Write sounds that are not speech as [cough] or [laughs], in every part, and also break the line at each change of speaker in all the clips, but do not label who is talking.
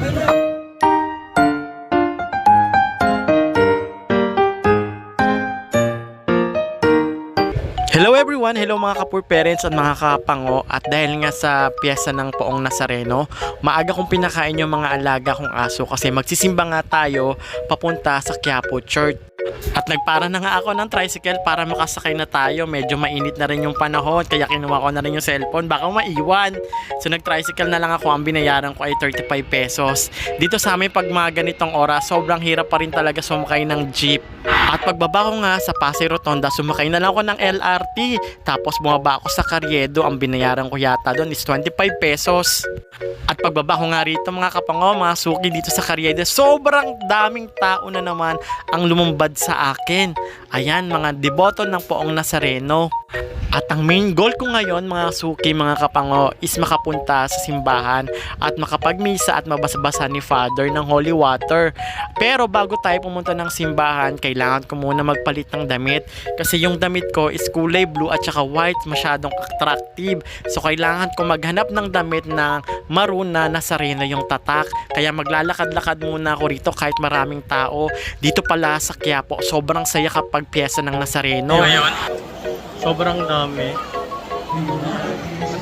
Hello everyone! Hello mga kapur parents at mga kapango at dahil nga sa piyesa ng Poong Nazareno, maaga kong pinakain yung mga alaga kong aso kasi magsisimba nga tayo papunta sa Quiapo Church. At nagpara na nga ako ng tricycle para makasakay na tayo. Medyo mainit na rin yung panahon kaya kinuha ko na rin yung cellphone baka maiwan. So nag-tricycle na lang ako. Ang binayaran ko ay 35 pesos. Dito sa amin pag mga ganitong oras, sobrang hirap pa rin talaga sumakay ng jeep. At pagbaba ko nga sa Pasay Rotonda, sumakay na lang ako ng LRT. Tapos bumaba ako sa Carriedo. Ang binayaran ko yata doon is 25 pesos. At pagbaba ko nga rito mga kapango, mga suki dito sa Carriedo, sobrang daming tao na naman ang lumambad sa akin. Ayan, mga deboto ng poong Nazareno. At ang main goal ko ngayon mga suki, mga kapango is makapunta sa simbahan at makapagmisa at mabasa-basa ni Father ng holy water. Pero bago tayo pumunta ng simbahan, kailangan ko muna magpalit ng damit kasi yung damit ko is kulay blue at saka white, masyadong attractive. So kailangan ko maghanap ng damit na maroon na nasareno yung tatak. Kaya maglalakad-lakad muna ako rito kahit maraming tao. Dito pala sa Quiapo, sobrang saya kapag pyesa ng Nazareno. Ngayon, sobrang dami.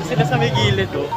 Sila sa may gilid oh.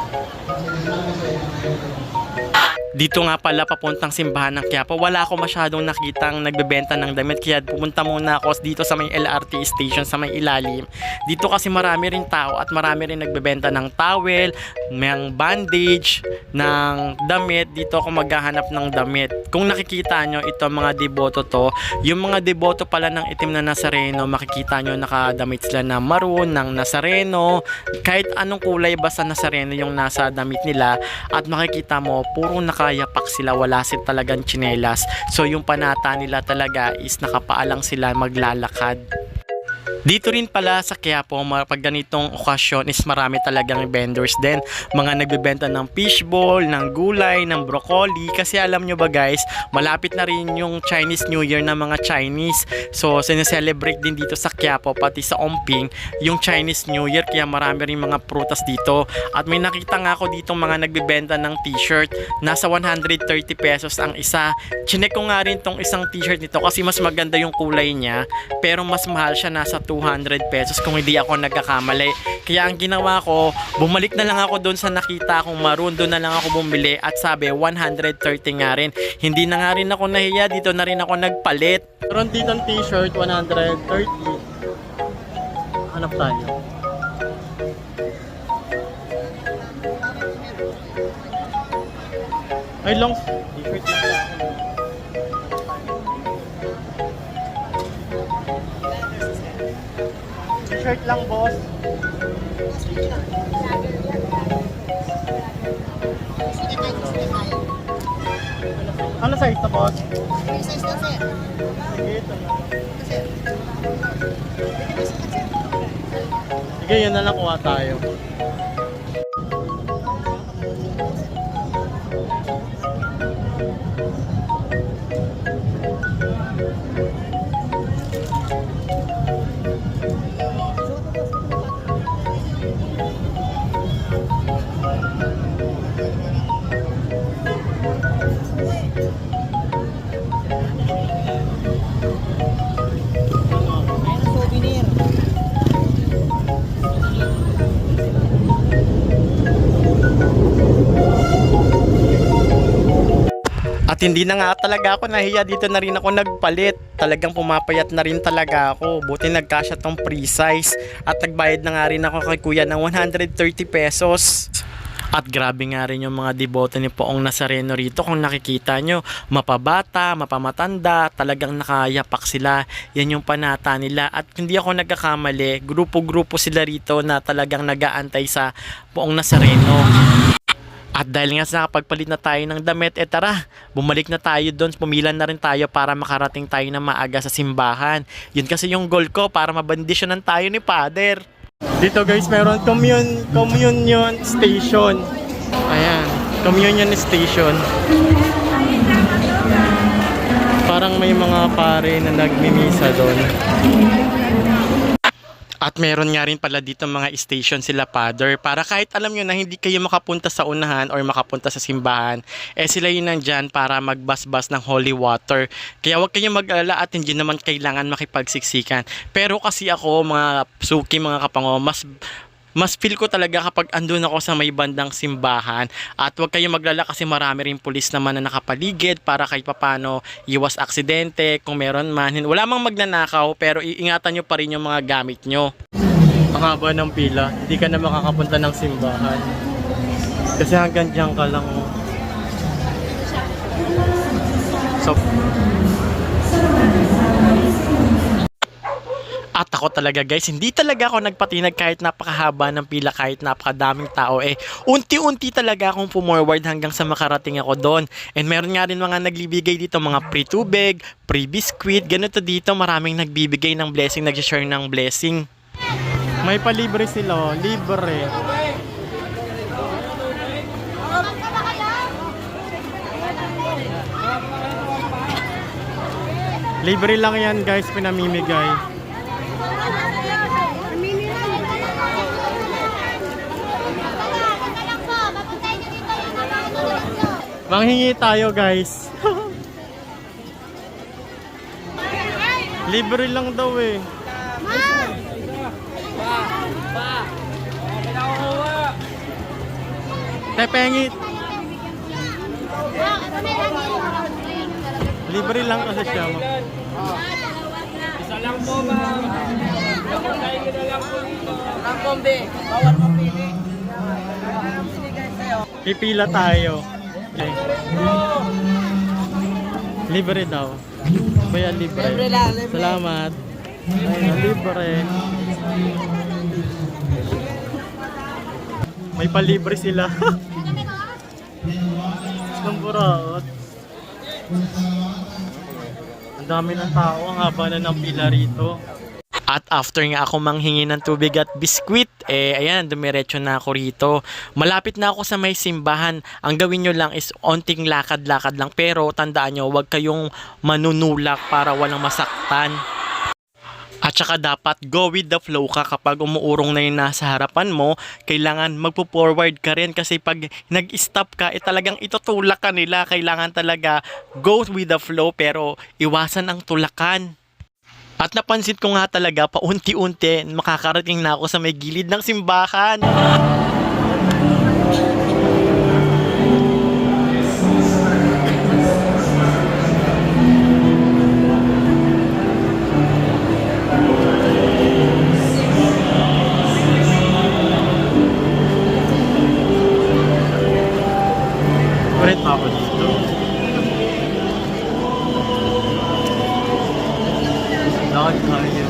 Dito nga pala papuntang simbahan ng Quiapo, wala ako masyadong nakitang nagbebenta ng damit kaya pumunta muna ako dito sa may LRT station sa may ilalim. Dito kasi marami rin tao at marami rin nagbebenta ng towel, ng bandage, ng damit. Dito ako maghahanap ng damit. Kung nakikita nyo ito mga deboto to, yung mga deboto pala ng itim na Nazareno, makikita nyo nakadamit sila na maroon ng Nazareno, kahit anong kulay basta Nazareno yung nasa damit nila at makikita mo puro nakayapak sila wala sila talagang tsinelas. So yung panata nila talaga is nakapaalang sila maglalakad dito rin pala sa Quiapo, pag ganitong okasyon is marami talagang vendors din. Mga nagbebenta ng fishball, ng gulay, ng broccoli. Kasi alam nyo ba guys, malapit na rin yung Chinese New Year ng mga Chinese. So, sineselebrate din dito sa Quiapo, pati sa Omping, yung Chinese New Year. Kaya marami rin mga prutas dito. At may nakita nga ako dito mga nagbebenta ng t-shirt. Nasa 130 pesos ang isa. Chinek ko nga rin tong isang t-shirt nito kasi mas maganda yung kulay niya. Pero mas mahal siya, nasa 200 pesos kung hindi ako nagkakamali. Kaya ang ginawa ko, bumalik na lang ako doon sa nakita kong maroon, doon na lang ako bumili at sabi 130 nga rin. Hindi na nga rin ako nahiya, dito na rin ako nagpalit. Meron dito ang t-shirt 130. Hanap tayo. Ay, long t-shirt lang T-shirt lang, boss. Ano size to, boss? Sige, ito na. Sige, yun na lang kuha tayo. Hindi na nga talaga ako nahiya dito na rin ako nagpalit. Talagang pumapayat na rin talaga ako. Buti nagkasya tong free size. At nagbayad na nga rin ako kay kuya ng 130 pesos. At grabe nga rin yung mga deboto ni Poong Nazareno rito. Kung nakikita nyo, mapabata, mapamatanda, talagang nakayapak sila. Yan yung panata nila. At hindi ako nagkakamali, grupo-grupo sila rito na talagang nagaantay sa Poong Nazareno. At dahil nga sa pagpalit na tayo ng damit, eh tara, bumalik na tayo doon, pumilan na rin tayo para makarating tayo na maaga sa simbahan. Yun kasi yung goal ko para mabandisyonan tayo ni Father. Dito guys, meron commune, communion station. Ayan, communion station. Parang may mga pare na nagmimisa doon. At meron nga rin pala dito mga station sila father para kahit alam nyo na hindi kayo makapunta sa unahan or makapunta sa simbahan, eh sila yun nandyan para magbasbas ng holy water. Kaya huwag kayong mag-alala at hindi naman kailangan makipagsiksikan. Pero kasi ako mga suki, mga kapango, mas mas feel ko talaga kapag andun ako sa may bandang simbahan at huwag kayong maglala kasi marami rin pulis naman na nakapaligid para kahit papano iwas aksidente kung meron man. Wala mang magnanakaw pero iingatan nyo pa rin yung mga gamit nyo. Ang haba ng pila, hindi ka na makakapunta ng simbahan. Kasi hanggang dyan ka lang. oh. So, At ako talaga guys, hindi talaga ako nagpatinag kahit napakahaba ng pila, kahit napakadaming tao eh. Unti-unti talaga akong pumorward hanggang sa makarating ako doon. And meron nga rin mga naglibigay dito, mga free tubig, free biscuit, ganito dito, maraming nagbibigay ng blessing, nag-share ng blessing. May palibre sila, oh. libre. Libre lang yan guys, pinamimigay. Manghingi tayo guys. Libre lang daw eh. Tepengit. Libre lang kasi siya. ma.
Po, ma'am. Kapagkain ko na lang po dito. Ang kombi, bawal mo pili.
Pipila tayo. Okay. Libre daw. Kuya, libre.
Libre lang, libre.
Salamat. Ayun, libre. May palibre sila. [laughs] Ang buraot. Ang dami ng tao. Ang haba na ng pila rito. At after nga ako manghingi ng tubig at biskwit, eh ayan, dumiretso na ako rito. Malapit na ako sa may simbahan. Ang gawin nyo lang is onting lakad-lakad lang. Pero tandaan nyo, huwag kayong manunulak para walang masaktan. At saka dapat go with the flow ka kapag umuurong na yung nasa harapan mo, kailangan magpo-forward ka rin kasi pag nag-stop ka, eh talagang itutulak ka nila. Kailangan talaga go with the flow pero iwasan ang tulakan. At napansin ko nga talaga paunti-unti makakarating na ako sa may gilid ng simbahan. [laughs] Lakad tayo.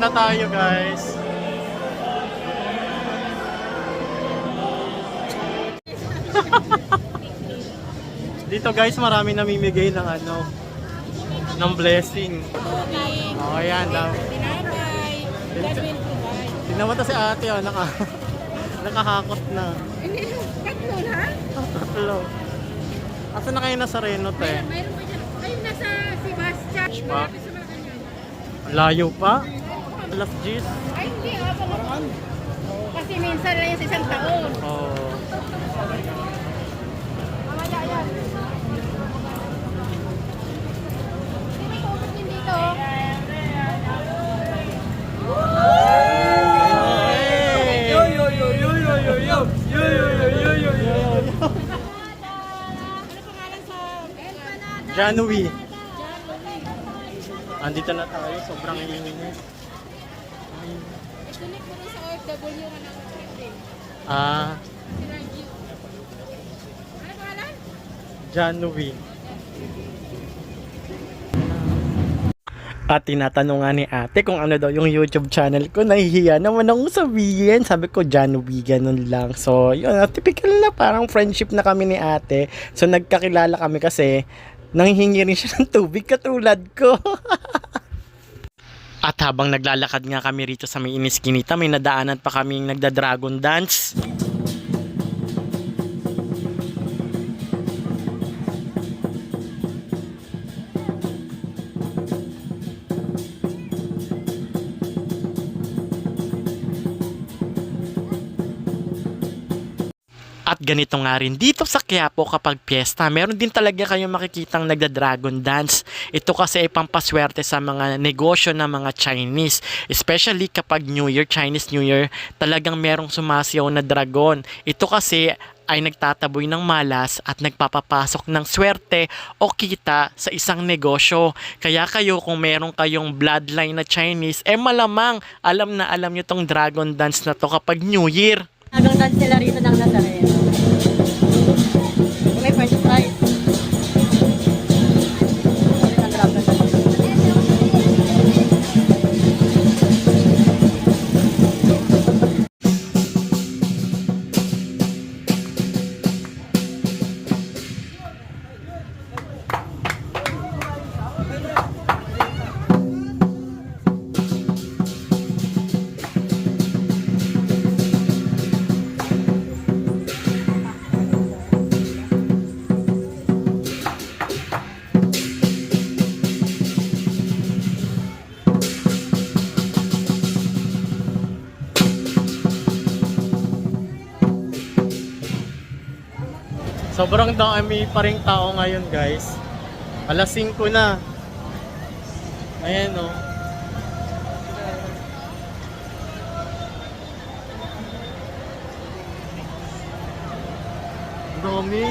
Na tayo guys. Dito guys, marami namimigay ng ano, ng blessing. Oh, ayan daw. Tingnan mo to si ate, oh, naka, [laughs] nakahakot na.
Tatlo na?
Tatlo. Asa na kayo nasa Reno, te?
Mayroon pa dyan. Ayun, nasa Sebastian. Sa Malacanang.
Layo pa? Last G's?
Ay, hindi ah. Paraan? Kasi minsan lang yung isang taon. Oo.
Oh.
Mamaya yan. Hindi ko ubus dito.
Yo, yo, yo, yo, yo, yo, yo. Yo.
Ano pangalan sa...
Janui. Andito na tayo. Sobrang init.
OFW nga ng trending.
Ah,
Si Raju. Ano pangalan?
Janui. At tinatanong nga ni ate kung ano daw yung YouTube channel ko. Nahihiya naman akong sabihin. Sabi ko, Janui, ganun lang. So, yun, ah, typical na parang friendship na kami ni ate. So, nagkakilala kami kasi nanghihingi rin siya [laughs] ng tubig katulad ko. [laughs] At habang naglalakad nga kami rito sa may Iniskinita, may nadaanan pa kaming nagda-dragon dance. Ganito nga rin dito sa Quiapo kapag piyesta, meron din talaga kayong makikitang nagda-dragon dance. Ito kasi ay pampaswerte sa mga negosyo ng mga Chinese. Especially kapag New Year, Chinese New Year, talagang merong sumasayaw na dragon. Ito kasi ay nagtataboy ng malas at nagpapapasok ng swerte o kita sa isang negosyo. Kaya kayo kung meron kayong bloodline na Chinese, eh malamang alam na alam nyo tong dragon dance na to kapag New Year.
Dance sila rito ng Nazareno.
Sobrang dami pa rin tao ngayon guys. Alas 5 na. Ayan oh. o. Dami.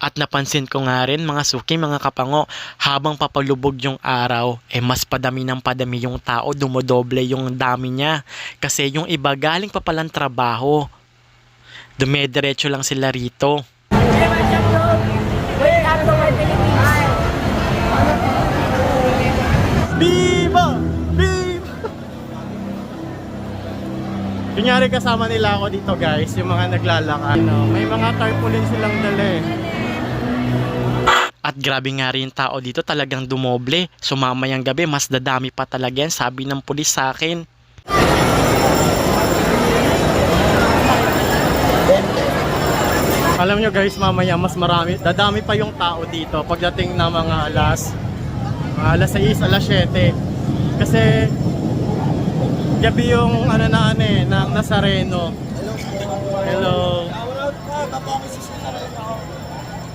At napansin ko nga rin mga suki, mga kapango, habang papalubog yung araw, eh mas padami ng padami yung tao, dumodoble yung dami niya. Kasi yung iba galing pa palang trabaho. Dumediretso lang sila rito. Viva! Viva! Kunyari kasama nila ako dito guys, yung mga naglalakad. Know, may mga tarpaulin silang dala eh. At grabe nga rin yung tao dito, talagang dumoble. Sumamayang gabi, mas dadami pa talaga yan, sabi ng pulis sa akin. Alam nyo guys, mamaya mas marami, dadami pa yung tao dito pagdating na mga alas, mga alas 6, alas 7. Kasi gabi yung ano na ano eh, ng Nazareno. Hello.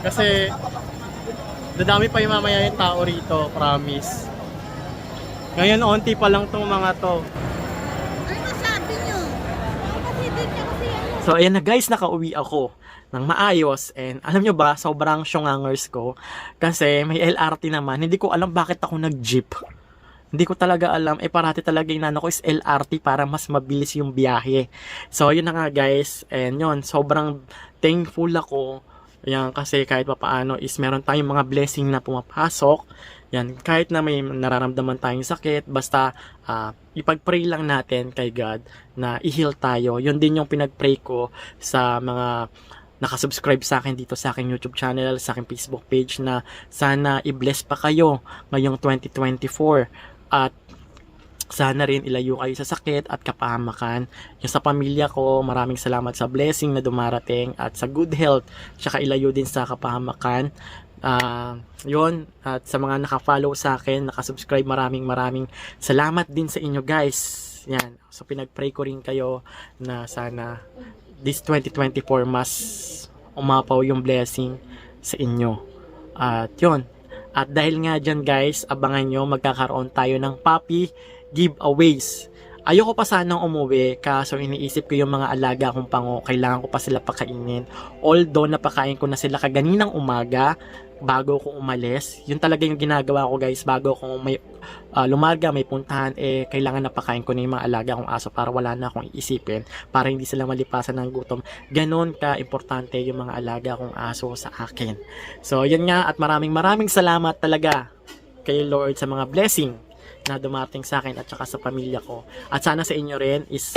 Kasi dadami pa yung mamaya yung tao rito, promise. Ngayon, onti pa lang tong mga to.
Ano ano.
So ayan na guys, nakauwi ako ng maayos and alam nyo ba, sobrang syungangers ko kasi may LRT naman, hindi ko alam bakit ako nag-jeep. Hindi ko talaga alam, eh parati talaga inano ko is LRT para mas mabilis yung biyahe. So yun na nga guys, and yun, sobrang thankful ako Ayan, kasi kahit pa paano is meron tayong mga blessing na pumapasok. Yan, kahit na may nararamdaman tayong sakit, basta ah, ipag-pray lang natin kay God na i-heal tayo. Yun din yung pinag-pray ko sa mga nakasubscribe sa akin dito sa aking YouTube channel, sa aking Facebook page na sana i-bless pa kayo ngayong 2024 at sana rin ilayo kayo sa sakit at kapahamakan. Yung sa pamilya ko, maraming salamat sa blessing na dumarating at sa good health, tsaka ilayo din sa kapahamakan. Ah, yun, at sa mga naka-follow sa akin, nakasubscribe, maraming maraming salamat din sa inyo guys. Yan, so pinag-pray ko rin kayo na sana this 2024 mas umapaw yung blessing sa inyo. At yun, at dahil nga dyan guys, abangan nyo, magkakaroon tayo ng puppy giveaways. Ayoko pa sanang umuwi, kaso iniisip ko yung mga alaga kong pango, kailangan ko pa sila pakainin. Although napakain ko na sila kaganinang umaga, bago ko umalis. Yun talaga yung ginagawa ko guys, bago ko may ah, lumarga, may puntahan, eh, kailangan napakain ko na yung mga alaga kong aso para wala na akong iisipin, para hindi sila malipasan ng gutom. Ganon ka-importante yung mga alaga kong aso sa akin. So, yun nga, at maraming maraming salamat talaga kay Lord sa mga blessing na dumating sa akin at saka sa pamilya ko. At sana sa inyo rin is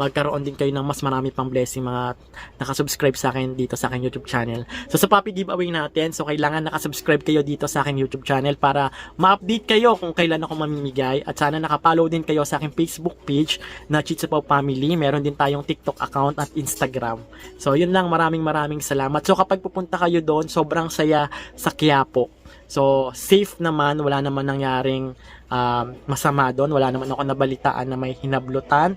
magkaroon din kayo ng mas marami pang blessing mga nakasubscribe sa akin dito sa aking YouTube channel. So sa Papi giveaway natin, so kailangan nakasubscribe kayo dito sa aking YouTube channel para ma-update kayo kung kailan ako mamimigay at sana nakapollow din kayo sa aking Facebook page na Chitsapaw Family. Meron din tayong TikTok account at Instagram. So yun lang, maraming maraming salamat. So kapag pupunta kayo doon, sobrang saya sa Quiapo. So, safe naman, wala naman nangyaring um, masama doon, wala naman ako nabalitaan na may hinablutan.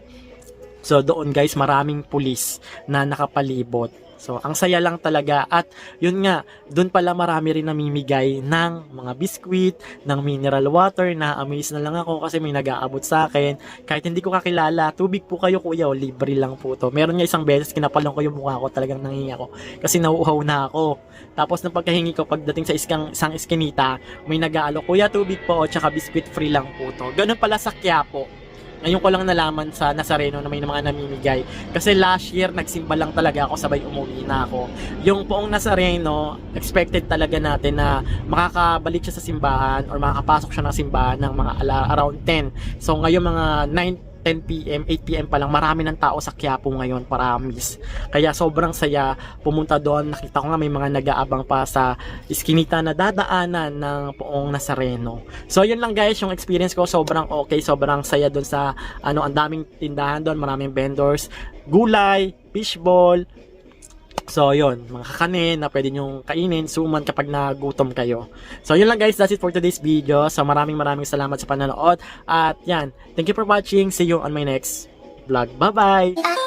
So, doon guys, maraming pulis na nakapalibot. So, ang saya lang talaga at yun nga, doon pala marami rin namimigay ng mga biskwit, ng mineral water na amaze na lang ako kasi may nag-aabot sa akin. Kahit hindi ko kakilala, tubig po kayo kuya, o libre lang po to. Meron nga isang beses, kinapalong ko yung mukha ko, talagang nangingi ako kasi nauuhaw na ako. Tapos nang pagkahingi ko, pagdating sa iskang, isang iskinita, may nag-aalok, kuya tubig po, tsaka biskwit free lang po to. Ganun pala sa Quiapo. Ngayon ko lang nalaman sa Nazareno na may mga namimigay. Kasi last year, nagsimba lang talaga ako, sabay umuwi na ako. Yung poong Nazareno, expected talaga natin na makakabalik siya sa simbahan or makakapasok siya ng simbahan ng mga ala, around 10. So ngayon mga 9 10 p.m., 8 p.m. pa lang, marami ng tao sa Quiapo ngayon, promise. Kaya sobrang saya pumunta doon. Nakita ko nga may mga nag-aabang pa sa iskinita na dadaanan ng poong Nazareno. So yun lang guys, yung experience ko sobrang okay, sobrang saya doon sa ano, ang daming tindahan doon, maraming vendors, gulay, fishball, So, yun, mga kakanin na pwede nyong kainin, suman kapag nagutom kayo. So, yun lang guys, that's it for today's video. So, maraming maraming salamat sa panonood. At yan, thank you for watching. See you on my next vlog. Bye-bye!